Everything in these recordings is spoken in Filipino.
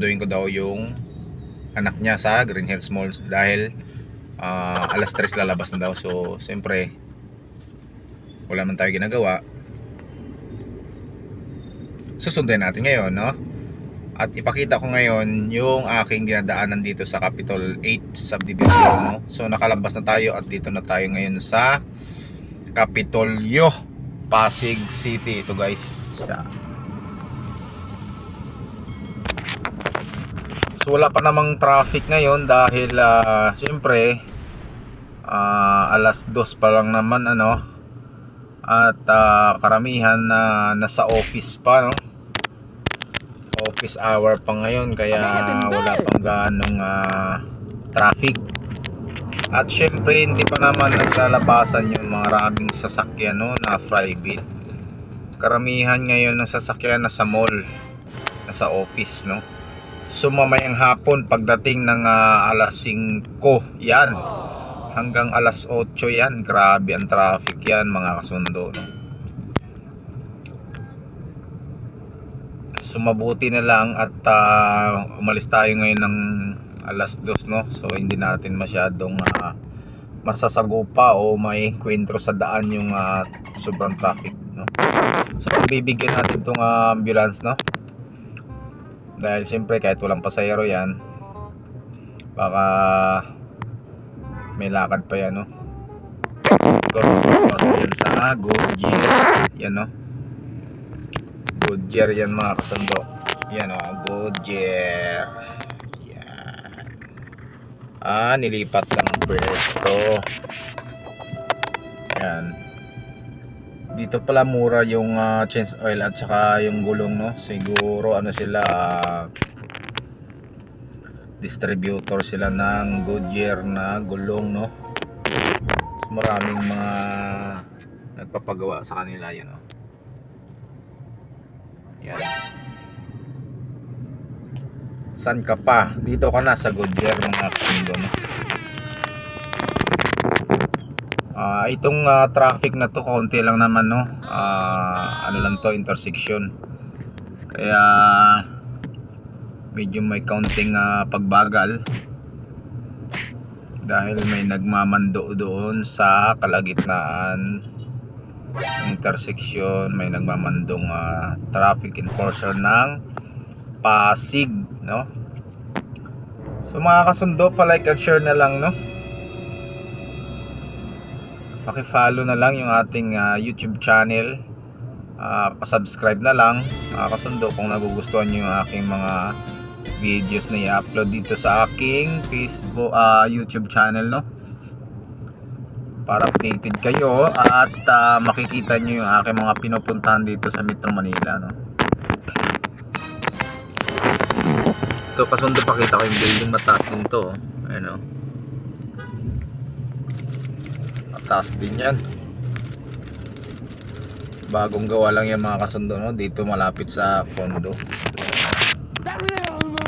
Doing ko daw yung anak niya sa Green Hills Mall dahil ah, alas 3 lalabas na daw. So, siyempre, wala man tayo ginagawa. Susundin natin ngayon, no? At ipakita ko ngayon yung aking dinadaanan dito sa Capitol 8 subdivision, no? So, nakalabas na tayo at dito na tayo ngayon sa Capitolyo, Pasig City. Ito guys. Siya. Wala pa namang traffic ngayon dahil ah, siyempre ah, alas dos pa lang naman ano at ah, karamihan na nasa office pa no? Office hour pa ngayon kaya wala pang ganong ah, traffic. At syempre hindi pa naman naglalabasan yung mga maraming sasakyan no, na private. Karamihan ngayon ng sasakyan nasa mall nasa office no So mamayang hapon pagdating ng ah, alas 5 yan. Hanggang alas 8 yan. Grabe ang traffic yan mga kasundo. No? So na lang at ah, umalis tayo ngayon ng alas 2 no? So hindi natin masyadong ah, masasagupa o may kwentro sa daan yung ah, sobrang traffic no? So bibigyan natin tong ah, ambulance no dahil siyempre kahit walang pasahero yan baka may lakad pa yan no? Yan sa Goodyear yan no? Goodyear yan mga kasundo. Yan o Goodyear yan. Ah nilipat lang ang pwesto. Yan dito pala mura yung ah, change oil at saka yung gulong no siguro ano sila ah, distributor sila ng Goodyear na gulong no so, maraming mga nagpapagawa sa kanila yun no yan San ka pa? Dito ka na sa Goodyear mga kasundo no? Ah, itong ah, traffic na to konti lang naman no. Ah, ano lang to intersection. Kaya medyo may counting ah, pagbagal dahil may nagmamando doon sa kalagitnaan intersection may nagmamandong ah, traffic enforcer ng Pasig no so mga kasundo pa like and share na lang no paki-follow na lang yung ating ah, YouTube channel. Ah, pa-subscribe na lang mga kasundo kung nagugustuhan niyo yung aking mga videos na i-upload dito sa aking Facebook ah, YouTube channel no. Para updated kayo at ah, makikita niyo yung aking mga pinupuntahan dito sa Metro Manila no. Ito kasundo pakita ko yung building mataas to. oh. Ayan oh. Mataas din yan. Bagong gawa lang yung mga kasundo no? dito malapit sa kondo.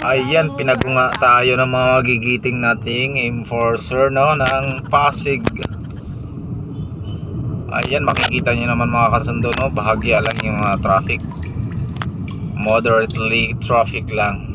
Ayan, pinagunga tayo ng mga magigiting nating enforcer no ng Pasig. Ayan, makikita niyo naman mga kasundo no, bahagya lang yung mga traffic. Moderately traffic lang.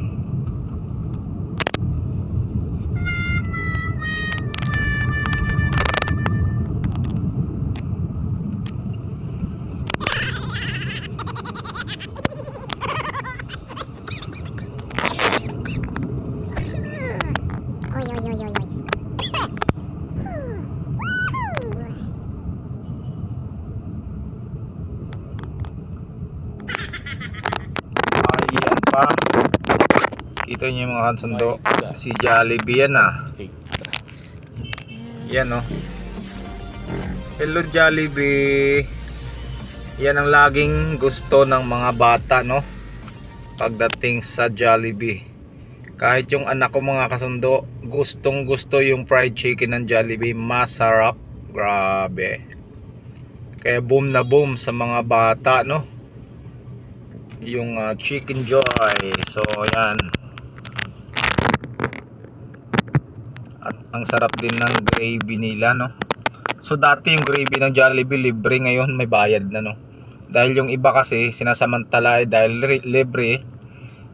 Pa. Kita niyo yung mga kasundo. Si Jollibee yan ah. Yan oh. Hello Jollibee. Yan ang laging gusto ng mga bata no. Pagdating sa Jollibee. Kahit yung anak ko mga kasundo, gustong gusto yung fried chicken ng Jollibee. Masarap. Grabe. Kaya boom na boom sa mga bata no. Yung ah, chicken joy. So yan. At ang sarap din ng gravy nila no. So dati yung gravy ng Jollibee libre ngayon may bayad na no. Dahil yung iba kasi sinasamantala eh, dahil libre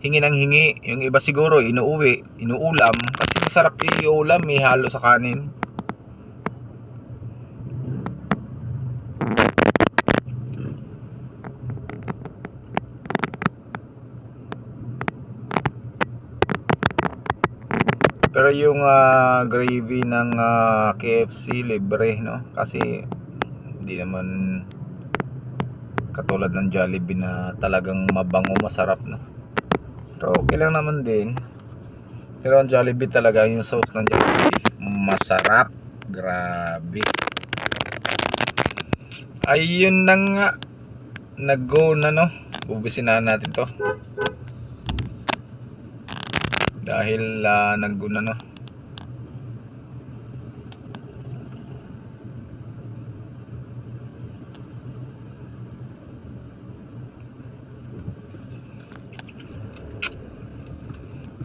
hingi ng hingi. Yung iba siguro inuuwi, inuulam kasi masarap iulam, may halo sa kanin. Pero yung ah, gravy ng ah, KFC libre, no? Kasi hindi naman katulad ng Jollibee na talagang mabango, masarap, no? Pero okay lang naman din. Pero ang Jollibee talaga, yung sauce ng Jollibee, masarap. Grabe. Ayun na nga. Nag-go na, no? Ubisin na natin to. Dahil ah, nag-go na, no?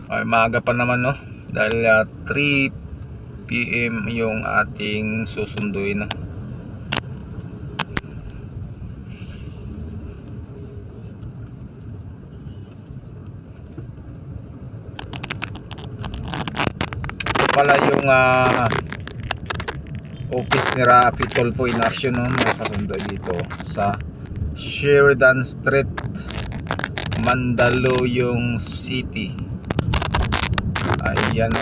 Ay, maaga pa naman, no? Dahil ah, 3 PM yung ating susunduin, no? Pala yung ah, office ni Rafi Tolpo in action, no? Mga kasundo dito sa Sheridan Street, Mandaluyong City. Ayan.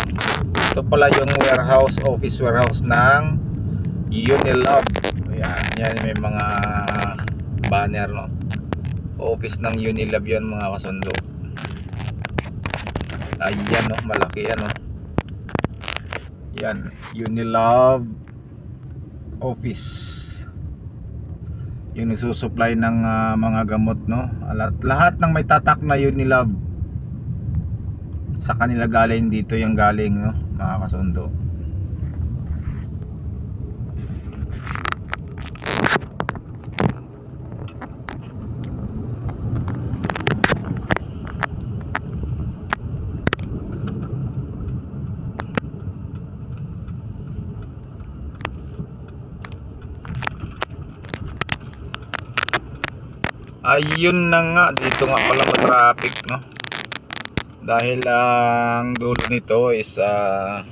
Ito pala yung warehouse, office warehouse ng Unilab. Ayan, yan may mga banner no. Office ng Unilab yan mga kasundo. Ayan no, malaki yan no. Yan, Unilab office. Yung nagsusupply ng ah, mga gamot no. Lahat, lahat ng may tatak na Unilab sa kanila galing dito yung galing no? Mga kasundo. Ayun na nga dito nga pala ma-traffic no dahil ang dulo nito is ah,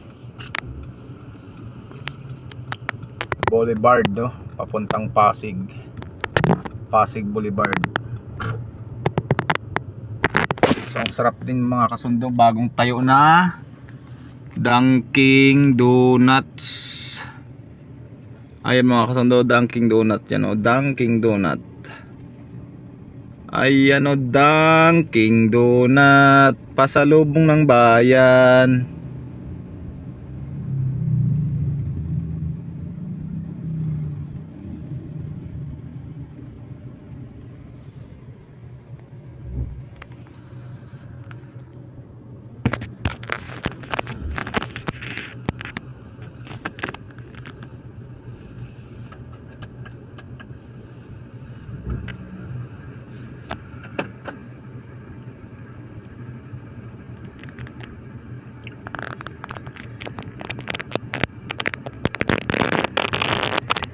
Boulevard no? Papuntang Pasig. Pasig Boulevard. So ang sarap din mga kasundo. Bagong tayo na. Dunkin Donuts. Ayan mga kasundo Dunkin Donut yan o Dunkin Donut Ayan o, Dunkin Donut. Pasalubong ng bayan.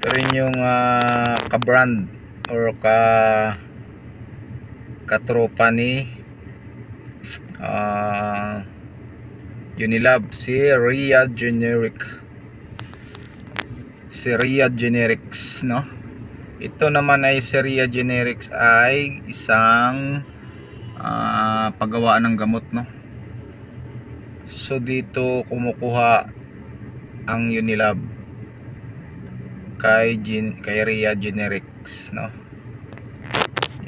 Ito rin yung ah, ka-brand or ka katropa ni ah, Unilab. Si Riyadh Generic. Si Riyadh Generics no? Ito naman ay si Riyadh Generics ay isang ah, paggawaan ng gamot no? So dito kumukuha ang Unilab kay Gen kay Rhea Generics no?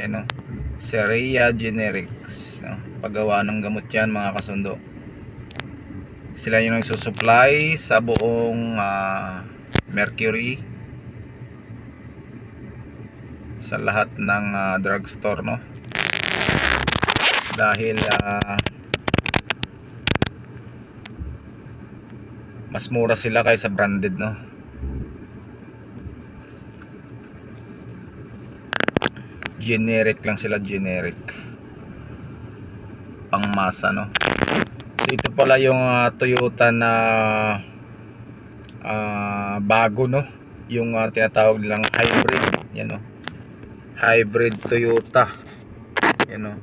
Yan no? Si Rhea Generics no? Paggawa ng gamot yan mga kasundo. Sila yung nagsusupply sa buong ah, Mercury. Sa lahat ng ah, drugstore no? Dahil ah, mas mura sila kaysa branded no generic lang sila generic. Pangmasa no? So ito pala yung uh, Toyota na uh, bago no? Yung uh, tinatawag nilang hybrid. Yan no? Hybrid Toyota. Yan no?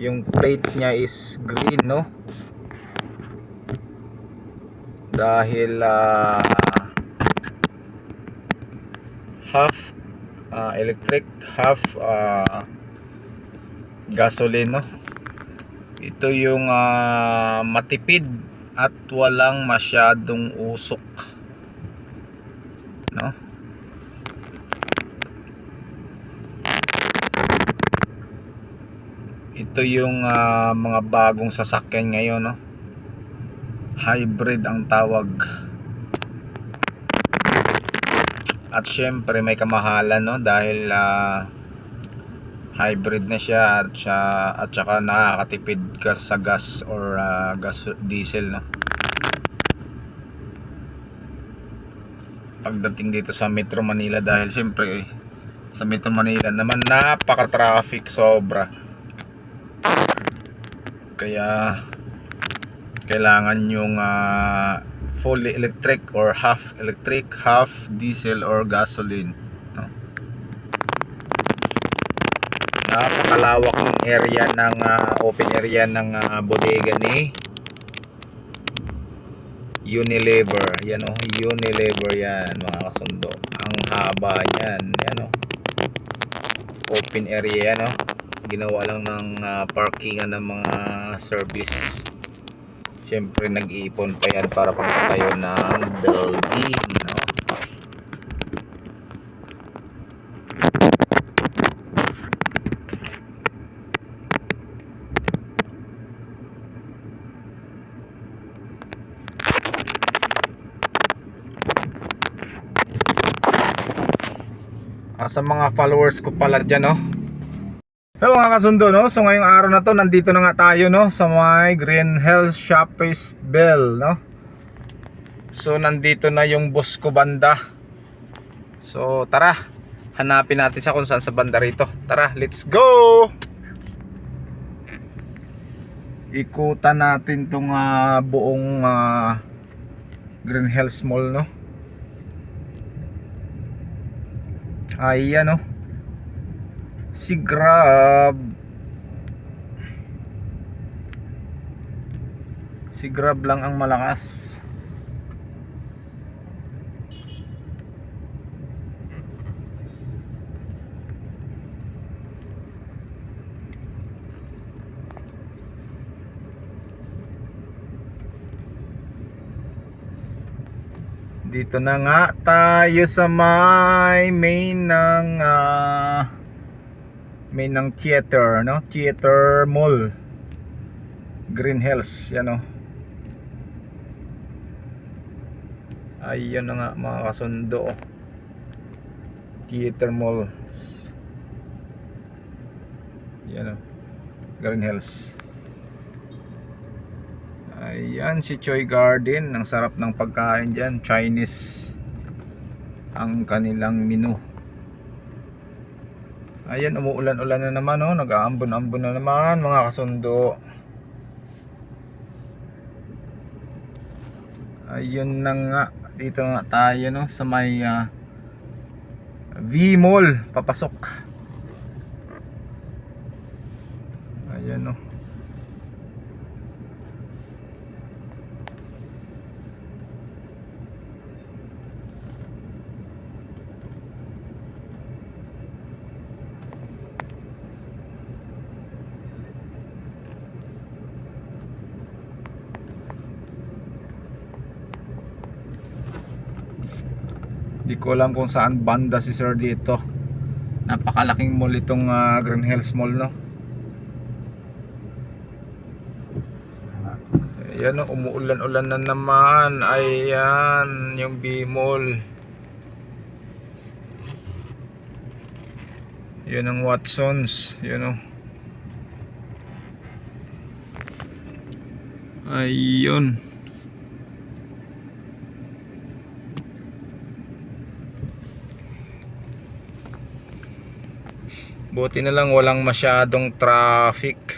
Yung plate niya is green no? Dahil uh, half ah, electric half ah, gasoline no ito yung ah, matipid at walang masyadong usok. No? Ito yung ah, mga bagong sasakyan ngayon no? Hybrid ang tawag at syempre may kamahalan no? Dahil ah, hybrid na siya at, siya, at saka nakakatipid ka sa gas or ah, gas diesel no? Pagdating dito sa Metro Manila dahil syempre eh, sa Metro Manila naman napaka traffic sobra. Kaya kailangan yung ah, fully electric or half electric half diesel or gasoline no? napakalawak ng area ng ah, open area ng ah, bodega ni Unilever. Yan o Unilever yan mga kasundo. Ang haba yan yan o open area yan o ginawa lang ng ah, parkingan ng mga service syempre nag-iipon pa yan para pagpatayo ng building no? Ah, sa mga followers ko pala dyan no Hello mga kasundo no? So ngayong araw na to Nandito na nga tayo no? Sa may Green Hills Shoppist Bell no? So nandito na yung ko banda. So tara. Hanapin natin siya kung saan sa banda rito. Tara let's go! Ikutan natin tong ah, buong ah, Green Hills Mall no? Ayan no si Grab. Si Grab lang ang malakas. Dito na nga tayo sa may main ng ah, may ng theater no? Theater mall. Green Hills yan o ayun na nga mga kasundo oh. theater mall yan o Green Hills. Ayan si Choi Garden. Ang sarap ng pagkain dyan. Chinese. Ang kanilang menu Ayan, umuulan-ulan na naman, oh. Nag-aambon-ambon na naman, mga kasundo. Ayun na nga. Dito nga tayo, no. Sa may ah, V-Mall. Papasok. Ayan, no. Ko alam kung saan banda si sir dito. Napakalaking mall itong ah, Green Hills Mall, no. Ayan, no, umuulan-ulan na naman. Ayan, yung B-Mall. Yun ang Watsons. Yun, oh. Ayun. Buti na lang walang masyadong traffic.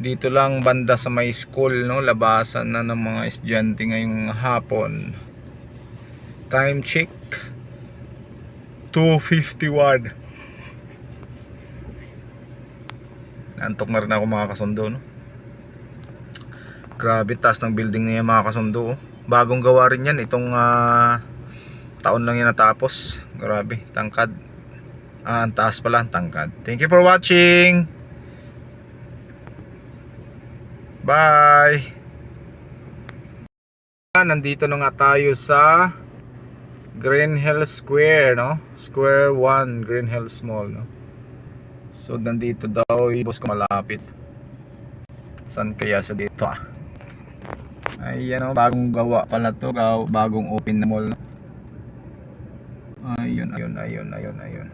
Dito lang banda sa may school, no? Labasan na ng mga estudyante ngayong hapon. Time check. 2.51. Antok na rin ako mga kasundo, no? Grabe, taas ng building niya mga kasundo. oh. Bagong gawa rin yan. Itong ah, taon lang yan natapos. Grabe, tangkad. Ah, ang taas pala, ang tangkad. Thank you for watching. Bye. Ah, Nandito na nga tayo sa Green Hill Square, no? Square 1, Green Hills Mall, no? So, nandito daw boss ko malapit. Saan kaya siya dito, ah? Ayan, no? Bagong gawa pala to. Bagong open na mall, no? Ayun, ayun, ayun, ayun, ayun.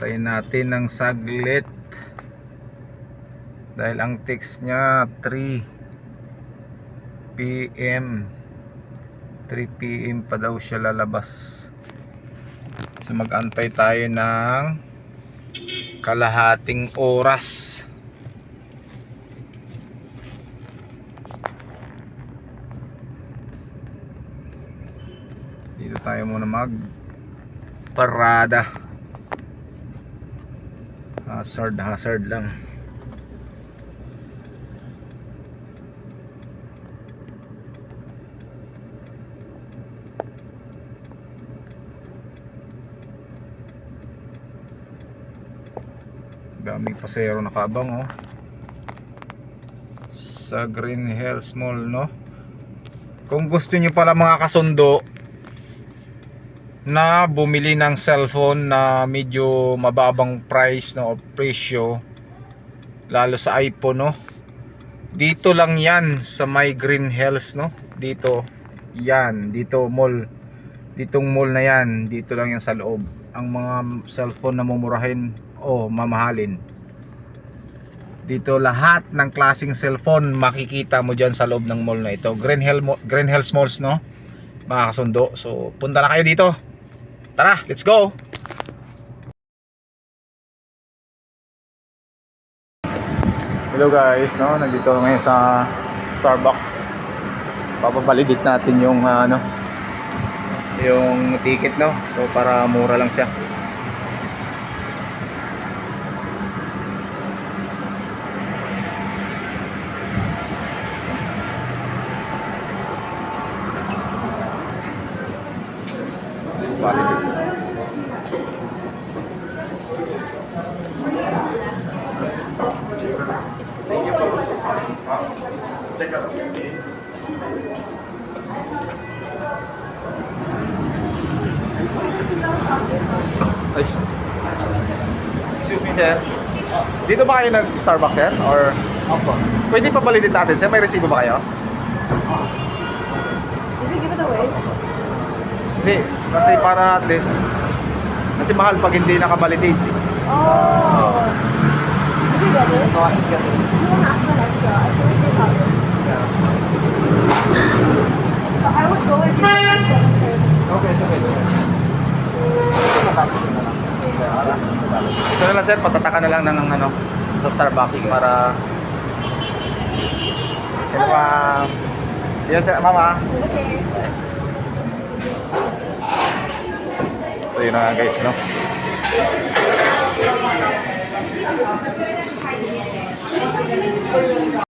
Suntayin natin ng saglit. Dahil ang text niya 3 PM 3 PM pa daw siya lalabas. So mag-antay tayo ng kalahating oras. Dito tayo muna mag parada. Hazard, hazard lang. Daming pasero nakabang oh. Sa Green Hills Mall no. Kung gusto niyo pala mga kasundo na bumili ng cellphone na medyo mababang price no o presyo lalo sa iPhone no? Dito lang yan sa my Green Hills no? Dito yan dito mall ditong mall na yan dito lang yan sa loob. Ang mga cellphone na mumurahin o mamahalin. Dito lahat ng klaseng cellphone makikita mo dyan sa loob ng mall na ito. Green, Hill, Green Hills Malls no? Mga kasundo. So punta na kayo dito tara let's go. Hello guys no? Nandito ngayon sa Starbucks. Papabalidit natin yung ah, ano yung ticket no? So para mura lang siya validate Ay, excuse me sir dito ba kayo nag-Starbucks sir? Or Opo. pwede pa validate natin sir? May resibo ba kayo? Did we give it away? Hindi, kasi para at least kasi mahal pag hindi nakabalidate. Oh. So I would go with you at 7:30. Okay, okay, it's okay. Ito na lang. Sir, patatakan na lang ng ano sa Starbucks para Kaya ma'am. Yes, mama. Okay. So yun nga guys, no?